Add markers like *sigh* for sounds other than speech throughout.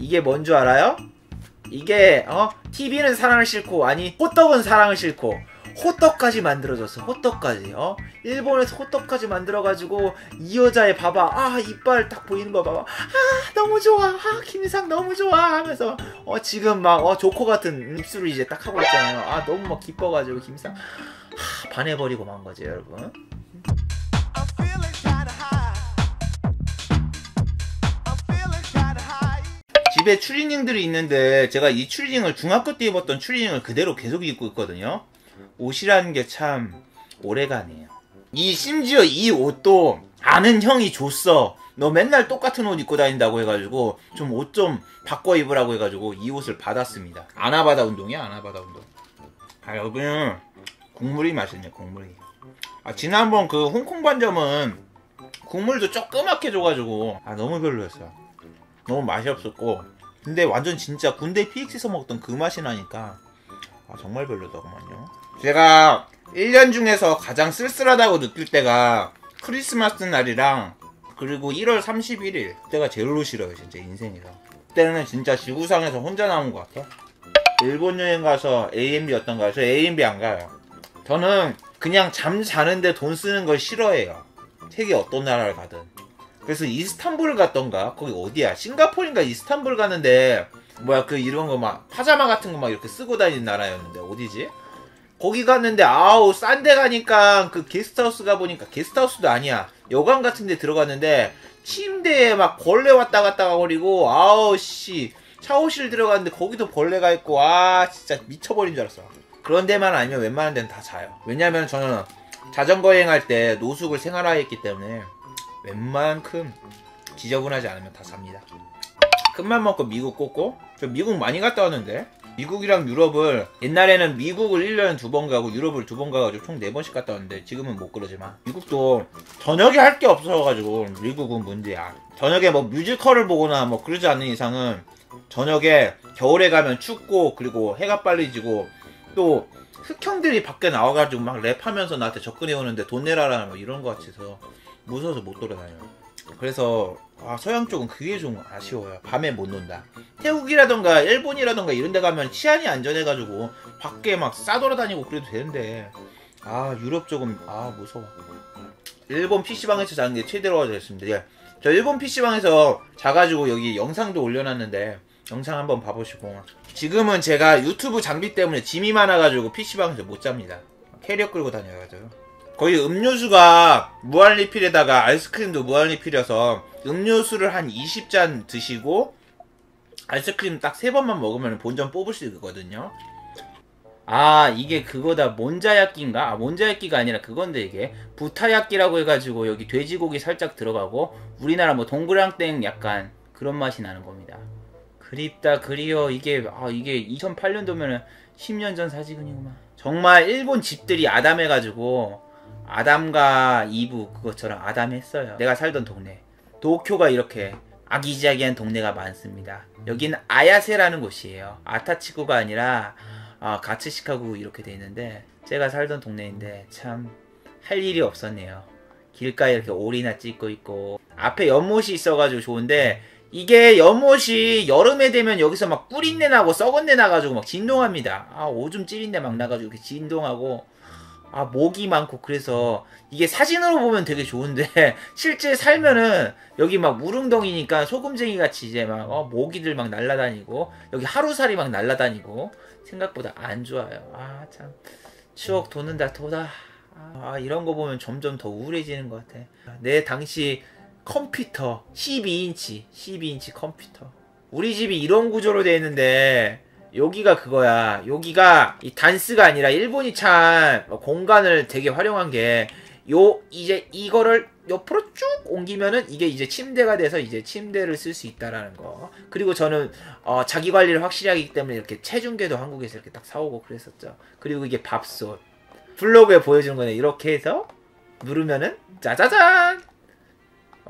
이게 뭔 줄 알아요? 이게 어? TV는 사랑을 싫고 아니 호떡은 사랑을 싫고 호떡까지 만들어줬어 호떡까지 어? 일본에서 호떡까지 만들어가지고 이 여자의 봐봐 아 이빨 딱 보이는 거 봐봐 아 너무 좋아 아 김상 너무 좋아 하면서 어 지금 막 어 조코 같은 입술을 이제 딱 하고 있잖아요. 아 너무 막 기뻐가지고 김상 하, 반해버리고 만 거지 여러분 집에 추리닝들이 있는데 제가 이 추리닝을 중학교 때 입었던 추리닝을 그대로 계속 입고 있거든요. 옷이라는 게 참 오래가네요. 이 심지어 이 옷도 아는 형이 줬어. 너 맨날 똑같은 옷 입고 다닌다고 해가지고 좀 옷좀 바꿔 입으라고 해가지고 이 옷을 받았습니다. 아나바다 운동이야 아나바다 운동. 아 여기는 국물이 맛있네 국물이. 아 지난번 그 홍콩 반점은 국물도 조그맣게 줘가지고 아 너무 별로였어요. 너무 맛이 없었고 근데 완전 진짜 군대 PX에서 먹던 그 맛이 나니까. 아 정말 별로더구만요. 제가 1년 중에서 가장 쓸쓸하다고 느낄 때가 크리스마스 날이랑 그리고 1월 31일 그때가 제일로 싫어요 진짜 인생에서 그때는 진짜 지구상에서 혼자 남은 것 같아. 일본 여행 가서 A&B 어떤 가요? 저 A&B 안 가요. 저는 그냥 잠 자는데 돈 쓰는 걸 싫어해요. 세계 어떤 나라를 가든 그래서 이스탄불 갔던가? 거기 어디야? 싱가포르인가? 이스탄불 가는데 뭐야 그 이런 거 막 파자마 같은 거 막 이렇게 쓰고 다니는 나라였는데 어디지? 거기 갔는데 아우 싼 데 가니까 그 게스트하우스 가보니까 게스트하우스도 아니야. 여관 같은 데 들어갔는데 침대에 막 벌레 왔다 갔다 거리고 아우 씨. 샤워실 들어갔는데 거기도 벌레가 있고 아 진짜 미쳐버린 줄 알았어. 그런 데만 아니면 웬만한 데는 다 자요. 왜냐면 저는 자전거 여행할 때 노숙을 생활화했기 때문에 웬만큼 지저분하지 않으면 다 삽니다. 큰맘 먹고 미국 꽂고 저 미국 많이 갔다 왔는데 미국이랑 유럽을 옛날에는 미국을 1년에 두 번 가고 유럽을 두 번 가가지고 총네 번씩 갔다 왔는데 지금은 못 그러지만 미국도 저녁에 할 게 없어가지고 미국은 문제야. 저녁에 뭐 뮤지컬을 보거나 뭐 그러지 않는 이상은 저녁에 겨울에 가면 춥고 그리고 해가 빨리 지고 또 흑형들이 밖에 나와가지고 막 랩하면서 나한테 접근해 오는데 돈 내라라 뭐 이런 거 같아서 무서워서 못 돌아다녀요. 그래서 아, 서양 쪽은 그게 좀 아쉬워요. 밤에 못 논다. 태국이라던가 일본이라던가 이런 데 가면 치안이 안전해가지고 밖에 막 싸돌아다니고 그래도 되는데 아 유럽 쪽은 아 무서워. 일본 PC방에서 자는 게 최대로 됐습니다. 예. 저 일본 PC방에서 자가지고 여기 영상도 올려놨는데 영상 한번 봐보시고 지금은 제가 유튜브 장비 때문에 짐이 많아가지고 PC방에서 못 잡니다. 캐리어 끌고 다녀가지고 거의 음료수가 무한리필에다가 아이스크림도 무한리필이어서 음료수를 한 20잔 드시고 아이스크림 딱세 번만 먹으면 본전 뽑을 수 있거든요. 아 이게 그거다 몬자야끼인가? 아 몬자야끼가 아니라 그건데 이게 부타야끼라고 해가지고 여기 돼지고기 살짝 들어가고 우리나라 뭐 동그랑땡 약간 그런 맛이 나는 겁니다. 그립다 그리워 이게 아 이게 2008년도면은 10년 전 사진이구만. 정말 일본 집들이 아담해가지고 아담과 이브 그것처럼 아담했어요. 내가 살던 동네 도쿄가 이렇게 아기자기한 동네가 많습니다. 여기는 아야세라는 곳이에요. 아타치구가 아니라 아, 가츠시카구 이렇게 돼 있는데 제가 살던 동네인데 참 할 일이 없었네요. 길가에 이렇게 오리나 찍고 있고 앞에 연못이 있어가지고 좋은데 이게 연못이 여름에 되면 여기서 막 꿀인내 나고 썩은 내 나가지고 막 진동합니다. 아 오줌 찌린내 막 나가지고 이렇게 진동하고 아 목이 많고 그래서 이게 사진으로 보면 되게 좋은데 *laughs* 실제 살면은 여기 막 무릉덩이니까 소금쟁이 같이 이제 막 어, 모기들 막 날라다니고 여기 하루살이 막 날라다니고 생각보다 안 좋아요. 아 참 추억 돋는다 도다. 아 이런 거 보면 점점 더 우울해지는 것 같아. 내 당시 컴퓨터 12인치 12인치 컴퓨터 우리 집이 이런 구조로 되어 있는데 여기가 그거야. 여기가 이 단스가 아니라 일본이 참 공간을 되게 활용한 게 요 이제 이거를 옆으로 쭉 옮기면은 이게 이제 침대가 돼서 이제 침대를 쓸 수 있다라는 거. 그리고 저는 어, 자기 관리를 확실히 하기 때문에 이렇게 체중계도 한국에서 이렇게 딱 사오고 그랬었죠. 그리고 이게 밥솥. 블로그에 보여주는 거네. 이렇게 해서 누르면은 짜자잔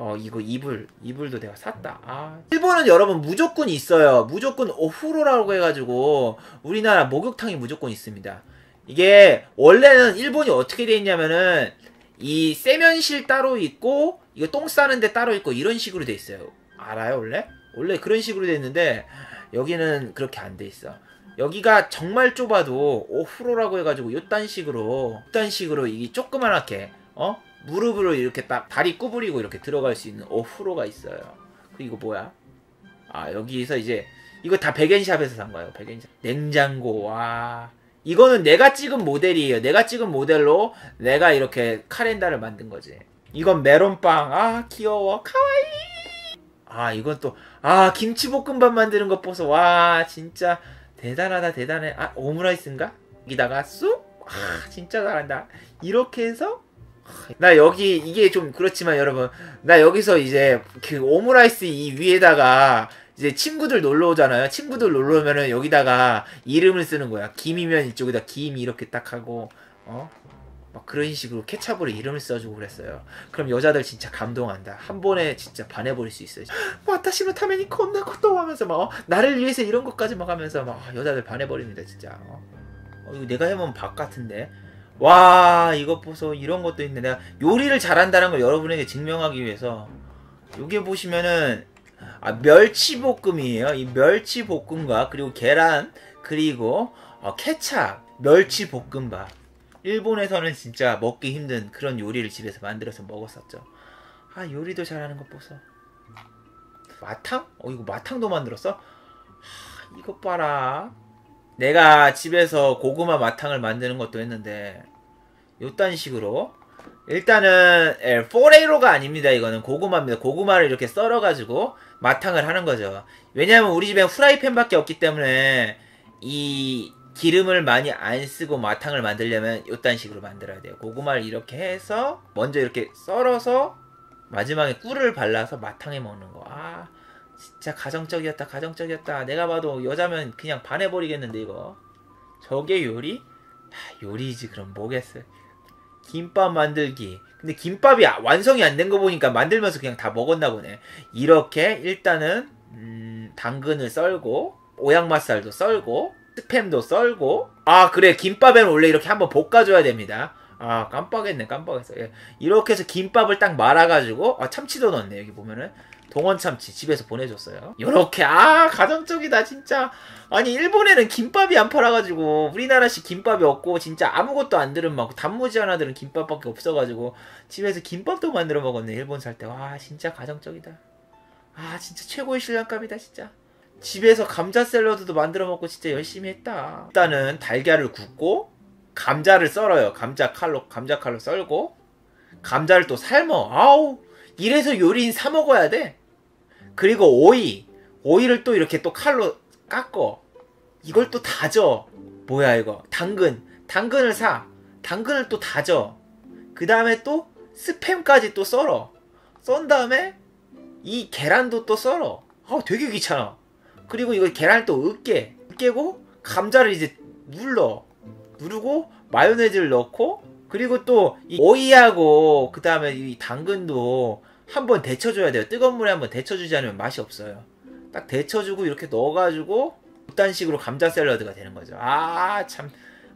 어 이거 이불 이불도 내가 샀다. 아. 일본은 여러분 무조건 있어요. 무조건 오후로라고 해가지고 우리나라 목욕탕이 무조건 있습니다. 이게 원래는 일본이 어떻게 돼 있냐면은 이 세면실 따로 있고 이거 똥 싸는데 따로 있고 이런 식으로 돼 있어요. 알아요 원래? 원래 그런 식으로 돼 있는데 여기는 그렇게 안 돼 있어. 여기가 정말 좁아도 오프로라고 해가지고 요딴 식으로 요딴 식으로 이게 조그만하게 어 무릎으로 이렇게 딱 다리 구부리고 이렇게 들어갈 수 있는 오프로가 있어요. 그리고 뭐야? 아 여기서 이제 이거 다 백엔샵에서 산 거예요. 백엔샵 냉장고 와 이거는 내가 찍은 모델이에요. 내가 찍은 모델로 내가 이렇게 카렌다를 만든 거지. 이건 메론빵 아 귀여워 카와이 아 이건 또 아 김치볶음밥 만드는 것 보소 와 진짜 대단하다 대단해 아 오므라이스인가 여기다가 쑥 아 진짜 잘한다 이렇게 해서 나 여기 이게 좀 그렇지만 여러분 나 여기서 이제 그 오므라이스 이 위에다가 이제 친구들 놀러 오잖아요 친구들 놀러 오면은 여기다가 이름을 쓰는 거야 김이면 이쪽에다 김 이렇게 딱 하고 어 막 그런 식으로 케찹으로 이름을 써주고 그랬어요. 그럼 여자들 진짜 감동한다. 한 번에 진짜 반해버릴 수 있어요. 와타시노 타메니 콘나 것도 하면서 막 어, 나를 위해서 이런 것까지 막 하면서 막 아, 여자들 반해버립니다 진짜. 어. 어, 이거 내가 해보면 밥 같은데. 와 이것 보소 이런 것도 있네. 내가 요리를 잘한다는 걸 여러분에게 증명하기 위해서 요게 보시면은 아, 멸치볶음이에요. 이 멸치볶음과 그리고 계란 그리고 어, 케찹 멸치볶음밥. 일본에서는 진짜 먹기 힘든 그런 요리를 집에서 만들어서 먹었었죠. 아 요리도 잘하는 것 보소. 마탕? 어 이거 마탕도 만들었어? 하, 이것 봐라. 내가 집에서 고구마 마탕을 만드는 것도 했는데 요딴 식으로 일단은 에, 포레이로가 아닙니다. 이거는 고구마입니다. 고구마를 이렇게 썰어가지고 마탕을 하는 거죠. 왜냐하면 우리 집엔 후라이팬밖에 없기 때문에 이 기름을 많이 안 쓰고 마탕을 만들려면 요딴 식으로 만들어야 돼요. 고구마를 이렇게 해서 먼저 이렇게 썰어서 마지막에 꿀을 발라서 마탕에 먹는 거. 아 진짜 가정적이었다 가정적이었다. 내가 봐도 여자면 그냥 반해버리겠는데 이거. 저게 요리? 아, 요리지 그럼 뭐겠어. 김밥 만들기. 근데 김밥이 아- 완성이 안 된 거 보니까 만들면서 그냥 다 먹었나 보네. 이렇게 일단은 음, 당근을 썰고 오양맛살도 썰고 스팸도 썰고 아 그래 김밥에는 원래 이렇게 한번 볶아줘야 됩니다 아 깜빡했네 깜빡했어 예. 이렇게 해서 김밥을 딱 말아가지고 아 참치도 넣었네 여기 보면은 동원 참치 집에서 보내줬어요 요렇게 아 가정적이다 진짜 아니 일본에는 김밥이 안 팔아가지고 우리나라식 김밥이 없고 진짜 아무것도 안 들은 막 단무지 하나들은 김밥밖에 없어가지고 집에서 김밥도 만들어 먹었네 일본 살 때 와 진짜 가정적이다 아 진짜 최고의 신랑감이다 진짜 집에서 감자 샐러드도 만들어 먹고 진짜 열심히 했다. 일단은 달걀을 굽고 감자를 썰어요. 감자 칼로 감자 칼로 썰고 감자를 또 삶어. 아우 이래서 요리인 사 먹어야 돼. 그리고 오이 오이를 또 이렇게 또 칼로 깎어. 이걸 또 다져. 뭐야 이거? 당근 당근을 사. 당근을 또 다져. 그 다음에 또 스팸까지 또 썰어. 썬 다음에 이 계란도 또 썰어. 아 되게 귀찮아. 그리고 이거 계란을 또 으깨 으깨고 감자를 이제 눌러 누르고 마요네즈를 넣고 그리고 또 이 오이하고 그 다음에 이 당근도 한번 데쳐줘야 돼요. 뜨거운 물에 한번 데쳐주지 않으면 맛이 없어요. 딱 데쳐주고 이렇게 넣어가지고 이딴 식으로 감자 샐러드가 되는 거죠. 아 참.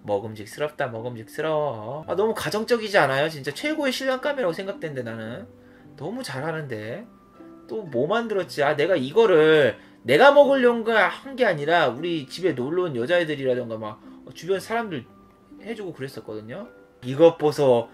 먹음직스럽다 먹음직스러워. 아 너무 가정적이지 않아요? 진짜 최고의 신랑감이라고 생각되는데 나는. 너무 잘하는데. 또 뭐 만들었지? 아 내가 이거를 내가 먹으려고 한 게 아니라 우리 집에 놀러 온 여자애들이라던가 막 주변 사람들 해주고 그랬었거든요. 이것 보소.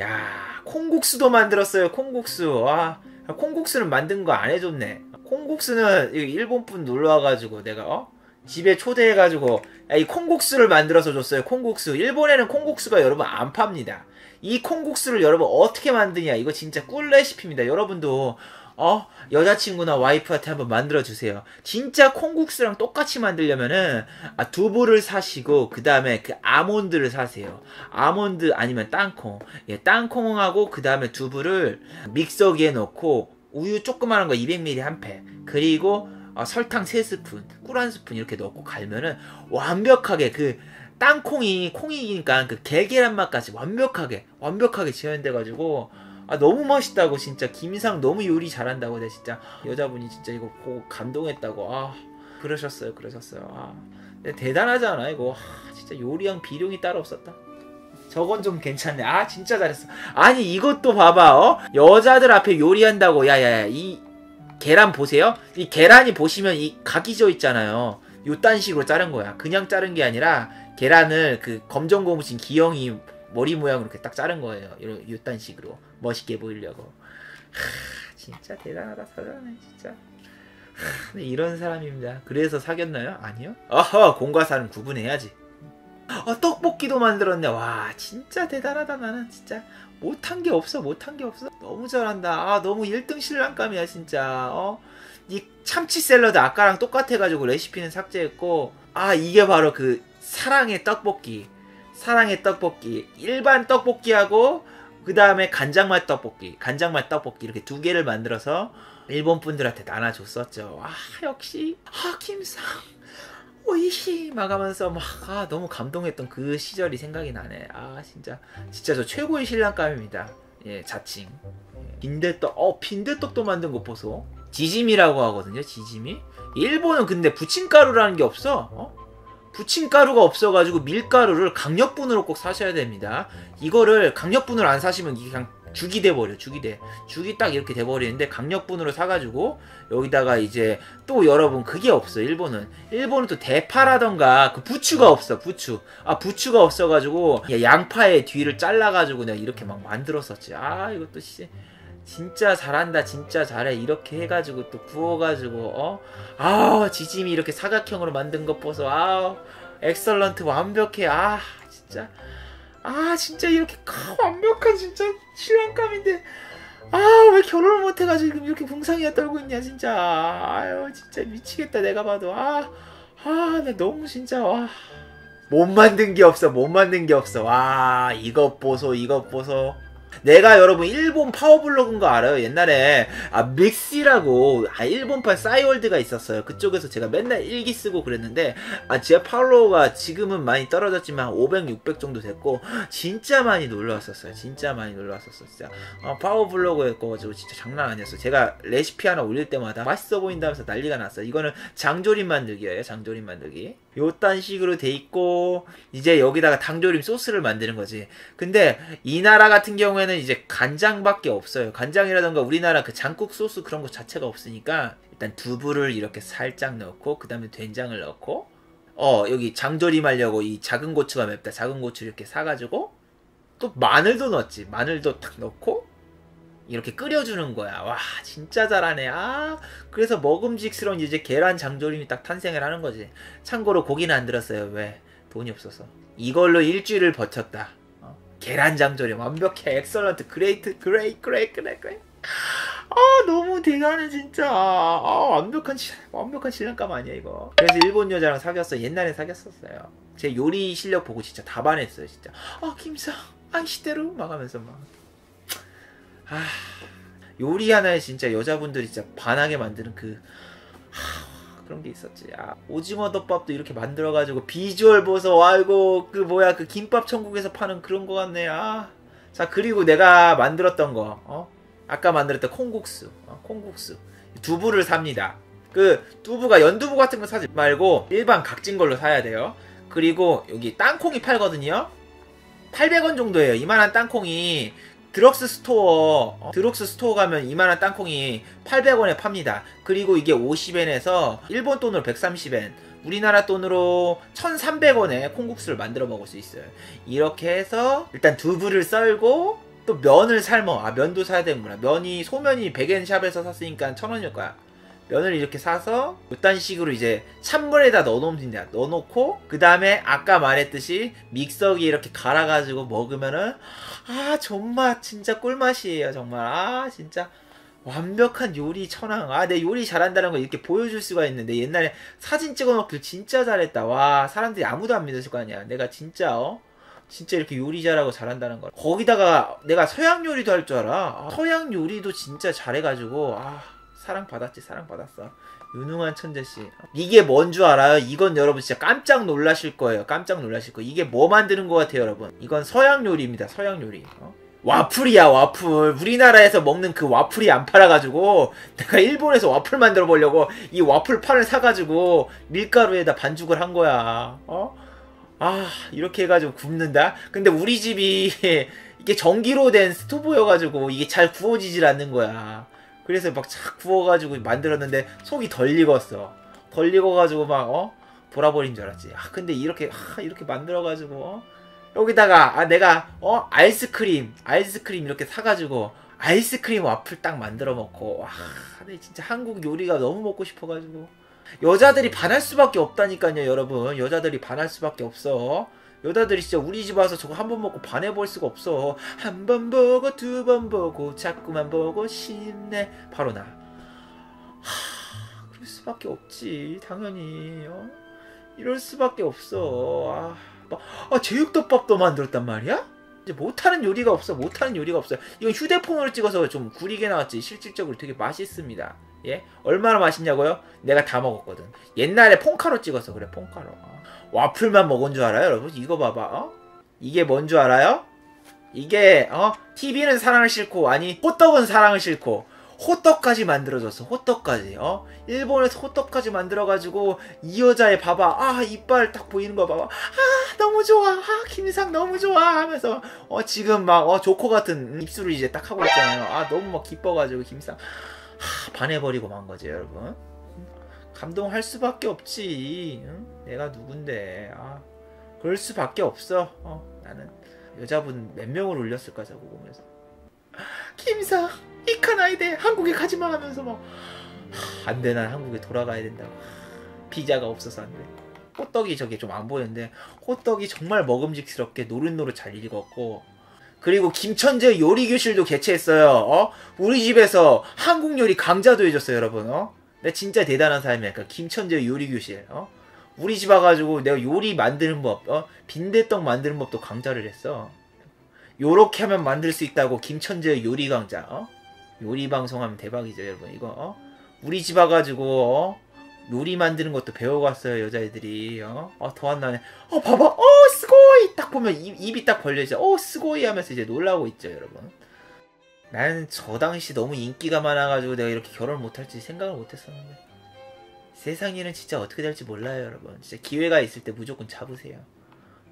야, 콩국수도 만들었어요. 콩국수. 와, 콩국수는 만든 거 안 해줬네. 콩국수는 이 일본 분 놀러 와가지고 내가 어 집에 초대해가지고 야, 이 콩국수를 만들어서 줬어요. 콩국수. 일본에는 콩국수가 여러분 안 팝니다. 이 콩국수를 여러분 어떻게 만드냐? 이거 진짜 꿀 레시피입니다. 여러분도 어 여자친구나 와이프한테 한번 만들어 주세요. 진짜 콩국수랑 똑같이 만들려면은 아, 두부를 사시고 그 다음에 그 아몬드를 사세요. 아몬드 아니면 땅콩. 예, 땅콩하고 그 다음에 두부를 믹서기에 넣고 우유 조그마한 거 200ml 한 팩. 그리고 어, 설탕 3스푼, 꿀 한 스푼 이렇게 넣고 갈면은 완벽하게 그 땅콩이 콩이니까 그 개계란 맛까지 완벽하게 완벽하게 재현돼 가지고 아 너무 맛있다고 진짜. 김상 너무 요리 잘한다고 내 진짜. 여자분이 진짜 이거 보고 감동했다고. 아 그러셨어요 그러셨어요. 아. 않아 이거. 아, 진짜 요리형 비룡이 따로 없었다. 저건 좀 괜찮네. 아 진짜 잘했어. 아니 이것도 봐봐 어? 여자들 앞에 요리한다고. 야야야 이 계란 보세요. 이 계란이 보시면 이 각이 져 있잖아요. 요딴 식으로 자른 거야. 그냥 자른 게 아니라 계란을 그 검정 고무신 기영이 머리 모양으로 이렇게 딱 자른 거예요. 요, 요딴 식으로 멋있게 보이려고. 하, 진짜 대단하다 사장님 진짜. 하, 네, 이런 사람입니다. 그래서 사귀었나요? 아니요. 어허 공과 사는 구분해야지. 어, 떡볶이도 만들었네. 와 진짜 대단하다 나는 진짜 못한 게 없어 못한 게 없어. 너무 잘한다. 아 너무 1등 신랑감이야 진짜. 어? 이 참치 샐러드 아까랑 똑같아가지고 레시피는 삭제했고 아 이게 바로 그 사랑의 떡볶이 사랑의 떡볶이 일반 떡볶이하고 그 다음에 간장맛 떡볶이 간장맛 떡볶이 이렇게 두 개를 만들어서 일본 분들한테 나눠줬었죠. 와 역시 아 김상 오이시 막 하면서 막 아, 너무 감동했던 그 시절이 생각이 나네. 아 진짜 진짜 저 최고의 신랑감입니다. 예 자칭. 예. 빈대떡 어 빈대떡도 만든 거 보소. 지짐이라고 하거든요 지짐이 일본은 근데 부침가루라는 게 없어. 어? 부침가루가 없어가지고 밀가루를 강력분으로 꼭 사셔야 됩니다. 이거를 강력분으로 안 사시면 이게 그냥 죽이 돼버려 죽이 돼. 죽이 딱 이렇게 돼버리는데 강력분으로 사가지고 여기다가 이제 또 여러분 그게 없어 일본은. 일본은 또 대파라던가 그 부추가 없어 부추. 아 부추가 없어가지고 양파의 뒤를 잘라가지고 내가 이렇게 막 만들었었지. 아 이것도 씨 진짜 잘한다 진짜 잘해. 이렇게 해가지고 또 구워가지고 어? 아 지짐이 이렇게 사각형으로 만든 것 보소. 아 엑설런트 완벽해. 아 진짜. 아 진짜 이렇게 아, 완벽한 진짜 신랑감인데. 아 왜 결혼을 못해가지고 이렇게 궁상이야 떨고 있냐 진짜. 아유 진짜 미치겠다 내가 봐도. 아 아 나 너무 진짜 와. 못 만든 게 없어 못 만든 게 없어. 와 이것 보소 이것 보소 내가 여러분 일본 파워블로그인 거 알아요? 옛날에 아 믹시라고 아 일본판 싸이월드가 있었어요. 그쪽에서 제가 맨날 일기 쓰고 그랬는데 아 제 팔로워가 지금은 많이 떨어졌지만 500, 600 정도 됐고 진짜 많이 놀러 왔었어요. 진짜 많이 놀러 왔었어 진짜. 아, 파워블로그였고 진짜 장난 아니었어. 제가 레시피 하나 올릴 때마다 맛있어 보인다면서 난리가 났어요. 이거는 장조림 만들기예요. 장조림 만들기. 요딴 식으로 돼 있고 이제 여기다가 당조림 소스를 만드는 거지. 근데 이 나라 같은 경우에는 이제 간장밖에 없어요. 간장이라던가 우리나라 그 장국 소스 그런 거 자체가 없으니까 일단 두부를 이렇게 살짝 넣고 그 다음에 된장을 넣고 어 여기 장조림 하려고 이 작은 고추가 맵다. 작은 고추 이렇게 사가지고 또 마늘도 넣었지. 마늘도 탁 넣고 이렇게 끓여주는 거야. 와, 진짜 잘하네. 아, 그래서 먹음직스러운 이제 계란 장조림이 딱 탄생을 하는 거지. 참고로 고기는 안 들었어요. 왜? 돈이 없어서. 이걸로 일주일을 버텼다. 어? 계란 장조림 완벽해. 엑설런트. 그레이트. 그레이, 그레이, 그레이, 그레이. 아, 너무 대단해, 진짜. 아, 완벽한, 시- 완벽한 신랑감 아니야, 이거. 그래서 일본 여자랑 사귀었어. 옛날에 사귀었었어요. 제 요리 실력 보고 진짜 다 반했어요, 진짜. 아, 김상, 아이시대로? 막 하면서 막. 아, 요리 하나에 진짜 여자분들이 진짜 반하게 만드는 그 하, 그런 게 있었지. 아, 오징어 덮밥도 이렇게 만들어가지고 비주얼 보소. 아이고 그 뭐야 그 김밥 천국에서 파는 그런 거 같네. 아, 자 그리고 내가 만들었던 거, 어? 아까 만들었던 콩국수, 어, 콩국수 두부를 삽니다. 그 두부가 연두부 같은 거 사지 말고 일반 각진 걸로 사야 돼요. 그리고 여기 땅콩이 팔거든요. 800원 정도예요. 이만한 땅콩이 드럭스 스토어 어, 드럭스 스토어 가면 이만한 땅콩이 800원에 팝니다. 그리고 이게 50엔에서 일본 돈으로 130엔 우리나라 돈으로 1300원에 콩국수를 만들어 먹을 수 있어요. 이렇게 해서 일단 두부를 썰고 또 면을 삶어. 아 면도 사야 되는구나. 면이 소면이 100엔 샵에서 샀으니까 1000원일 거야. 면을 이렇게 사서 이딴 식으로 이제 찬물에다 넣어놓으면 된다. 넣어놓고 그 다음에 아까 말했듯이 믹서기에 이렇게 갈아가지고 먹으면은 아 정말 진짜 꿀맛이에요 정말. 아 진짜 완벽한 요리 천왕. 아 내 요리 잘한다는 거 이렇게 보여줄 수가 있는데 옛날에 사진 찍어놓길 진짜 잘했다. 와 사람들이 아무도 안 믿었을 거 아니야. 내가 진짜 어? 진짜 이렇게 요리 잘하고 잘한다는 걸. 거기다가 내가 서양 요리도 할 줄 알아. 아, 서양 요리도 진짜 잘해가지고 아 사랑 받았지 사랑 받았어. 유능한 천재씨. 이게 뭔 줄 알아요? 이건 여러분 진짜 깜짝 놀라실 거예요. 깜짝 놀라실 거예요. 이게 뭐 만드는 것 같아요 여러분? 이건 서양 요리입니다 서양 요리. 어? 와플이야 와플. 우리나라에서 먹는 그 와플이 안 팔아가지고 내가 일본에서 와플 만들어 보려고 이 와플 판을 사가지고 밀가루에다 반죽을 한 거야. 어? 아 이렇게 해가지고 굽는다? 근데 우리 집이 *laughs* 이게 전기로 된 스토브여가지고 이게 잘 구워지질 않는 거야 그래서 막 착 부어가지고 만들었는데 속이 덜 익었어. 덜 익어가지고 막 어? 돌아버린 줄 알았지. 아 근데 이렇게 아, 이렇게 만들어가지고 어? 여기다가 아 내가 어 아이스크림 아이스크림 이렇게 사가지고 아이스크림 와플 딱 만들어 먹고 와 근데 진짜 한국 요리가 너무 먹고 싶어가지고 여자들이 반할 수밖에 없다니까요 여러분 여자들이 반할 수밖에 없어 여자들이 진짜 우리 집 와서 저거 한 번 먹고 반해볼 수가 없어. 한 번 보고 두 번 보고 자꾸만 보고 싶네. 바로 나. 하, 그럴 수밖에 없지. 당연히 어? 이럴 수밖에 없어. 아, 막, 아 제육덮밥도 만들었단 말이야? 이제 못하는 요리가 없어. 못하는 요리가 없어 이건 휴대폰으로 찍어서 좀 구리게 나왔지. 실질적으로 되게 맛있습니다. 예? 얼마나 맛있냐고요? 내가 다 먹었거든. 옛날에 폰카로 찍어서 그래 폰카로. 어. 와플만 먹은 줄 알아요 여러분? 이거 봐봐 어? 이게 뭔 줄 알아요? 이게 어? TV는 사랑을 싫고 아니 호떡은 사랑을 싫고 호떡까지 만들어줬어 호떡까지 어? 일본에서 호떡까지 만들어가지고 이 여자의 봐봐 아 이빨 딱 보이는 거 봐봐 아 너무 좋아 아 김상 너무 좋아 하면서 어 지금 막 어 조코 같은 입술을 이제 딱 하고 있잖아요. 아 너무 막 기뻐가지고 김상 하, 반해버리고 만 거지 여러분 감동할 수밖에 없지. 응? 내가 누군데? 아 그럴 수밖에 없어. 어 나는 여자분 몇 명을 올렸을까 저거 보면서. 김상 이카나이데 한국에 가지마 하면서 막. 안돼 난 한국에 돌아가야 된다고. 비자가 없어서 안돼. 호떡이 저게 좀 안 보였는데 호떡이 정말 먹음직스럽게 노릇노릇 잘 익었고. 그리고 김천재 요리 교실도 개최했어요. 어? 우리 집에서 한국 요리 강좌도 해줬어요 여러분. 어? 내 진짜 대단한 사람이야 그러니까 김천재 요리 교실 어? 우리 집 와가지고 내가 요리 만드는 법 어? 빈대떡 만드는 법도 강좌를 했어 요렇게 하면 만들 수 있다고 김천재 요리 강좌 어? 요리 방송하면 대박이죠 여러분 이거 어? 우리 집 와가지고 어? 요리 만드는 것도 배워갔어요 여자애들이 어? 어, 더 한다네 어 봐봐 어 스고이 딱 보면 입, 입이 딱 벌려져 어 스고이 하면서 이제 놀라고 있죠 여러분 나는 저 당시 너무 인기가 많아가지고 내가 이렇게 결혼 못할지 생각을 못했었는데. 세상 일은 진짜 어떻게 될지 몰라요 여러분. 진짜 기회가 있을 때 무조건 잡으세요.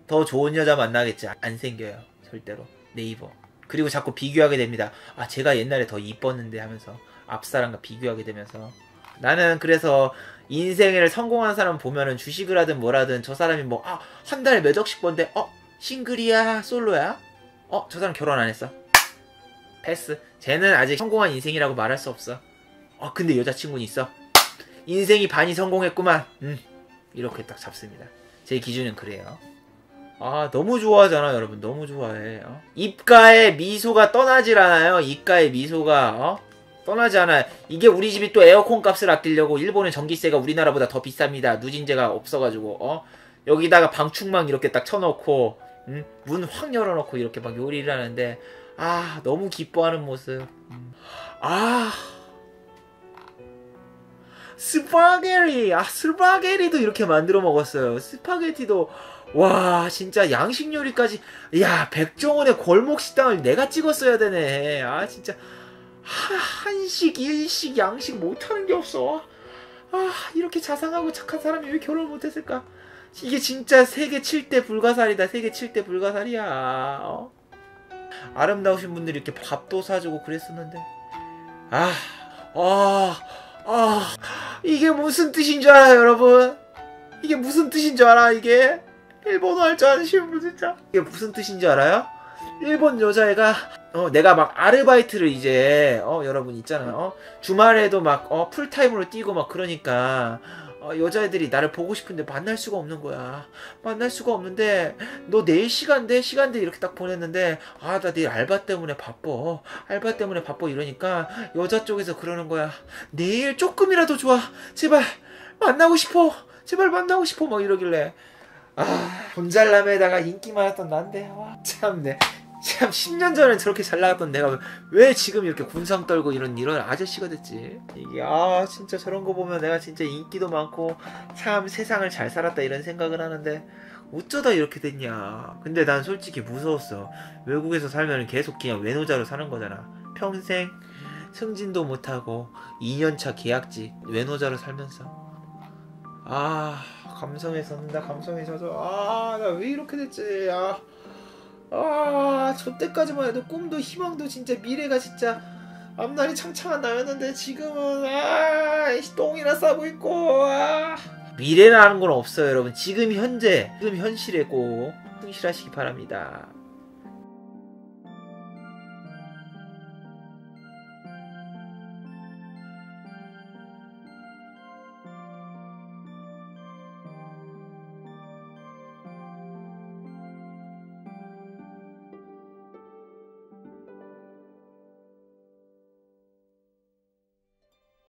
더 좋은 여자 만나겠지. 안 생겨요 절대로. 네이버. 그리고 자꾸 비교하게 됩니다. 아 제가 옛날에 더 이뻤는데 하면서 앞사람과 비교하게 되면서. 나는 그래서 인생을 성공한 사람 보면은 주식을 하든 뭐라든 저 사람이 뭐 아 한 달에 몇 억씩 번데 어 싱글이야? 솔로야? 어 저 사람 결혼 안 했어 패스. 쟤는 아직 성공한 인생이라고 말할 수 없어. 어 근데 여자친구는 있어. 인생이 반이 성공했구만. 음 이렇게 딱 잡습니다. 제 기준은 그래요. 아 너무 좋아하잖아 여러분. 너무 좋아해. 어? 입가에 미소가 떠나질 않아요. 입가에 미소가 어? 떠나지 않아요. 이게 우리 집이 또 에어컨 값을 아끼려고 일본의 전기세가 우리나라보다 더 비쌉니다. 누진제가 없어가지고 어? 여기다가 방충망 이렇게 딱 쳐놓고 음? 문확 열어놓고 이렇게 막 요리를 하는데 아 너무 기뻐하는 모습. 음. 아. 스파게티 아 스파게티도 이렇게 만들어 먹었어요. 스파게티도 와 진짜 양식 요리까지. 야 백종원의 골목 식당을 내가 찍었어야 되네. 아 진짜. 하, 한식 일식 양식 못하는 게 없어. 아 이렇게 자상하고 착한 사람이 왜 결혼을 못했을까? 이게 진짜 세계 7대 불가사리다. 세계 7대 불가사리야. 어? 아름다우신 분들이 이렇게 밥도 사주고 그랬었는데 아 아, 아, 이게 무슨 뜻인 줄 알아요, 여러분? 이게 무슨 뜻인 줄 알아, 이게? 일본어 할 줄 아시는 분 진짜. 이게 무슨 뜻인 줄 알아요? 일본 여자애가, 어, 내가 막 아르바이트를 이제, 어, 여러분 있잖아요. 어? 주말에도 막, 어, 풀타임으로 뛰고 막 그러니까, 어, 여자애들이 나를 보고 싶은데 만날 수가 없는 거야. 만날 수가 없는데, 너 내일 시간 돼? 시간 돼? 이렇게 딱 보냈는데, 아, 나 내일 알바 때문에 바빠. 알바 때문에 바빠. 이러니까, 여자 쪽에서 그러는 거야. 내일 조금이라도 좋아. 제발, 만나고 싶어. 제발 만나고 싶어. 막 이러길래. 아, 돈잘남에다가 인기 많았던 난데, 와, 참네. 참 10년 전에 저렇게 잘 나갔던 내가 왜 지금 이렇게 군상 떨고 이런 이런 아저씨가 됐지? 이게 아 진짜 저런 거 보면 내가 진짜 인기도 많고 참 세상을 잘 살았다 이런 생각을 하는데 어쩌다 이렇게 됐냐? 근데 난 솔직히 무서웠어. 외국에서 살면 계속 그냥 외노자로 사는 거잖아. 평생 승진도 못하고 2년차 계약직 외노자로 살면서 아 감성에 젖는다 감성에 젖어 아나 왜 이렇게 됐지 아 아, 저 때까지만 해도 꿈도 희망도 진짜 미래가 진짜 앞날이 창창한 나였는데 지금은 아이 똥이나 싸고 있고 아. 미래라는 건 없어요 여러분 지금 현재 지금 현실에 꼭 충실하시기 바랍니다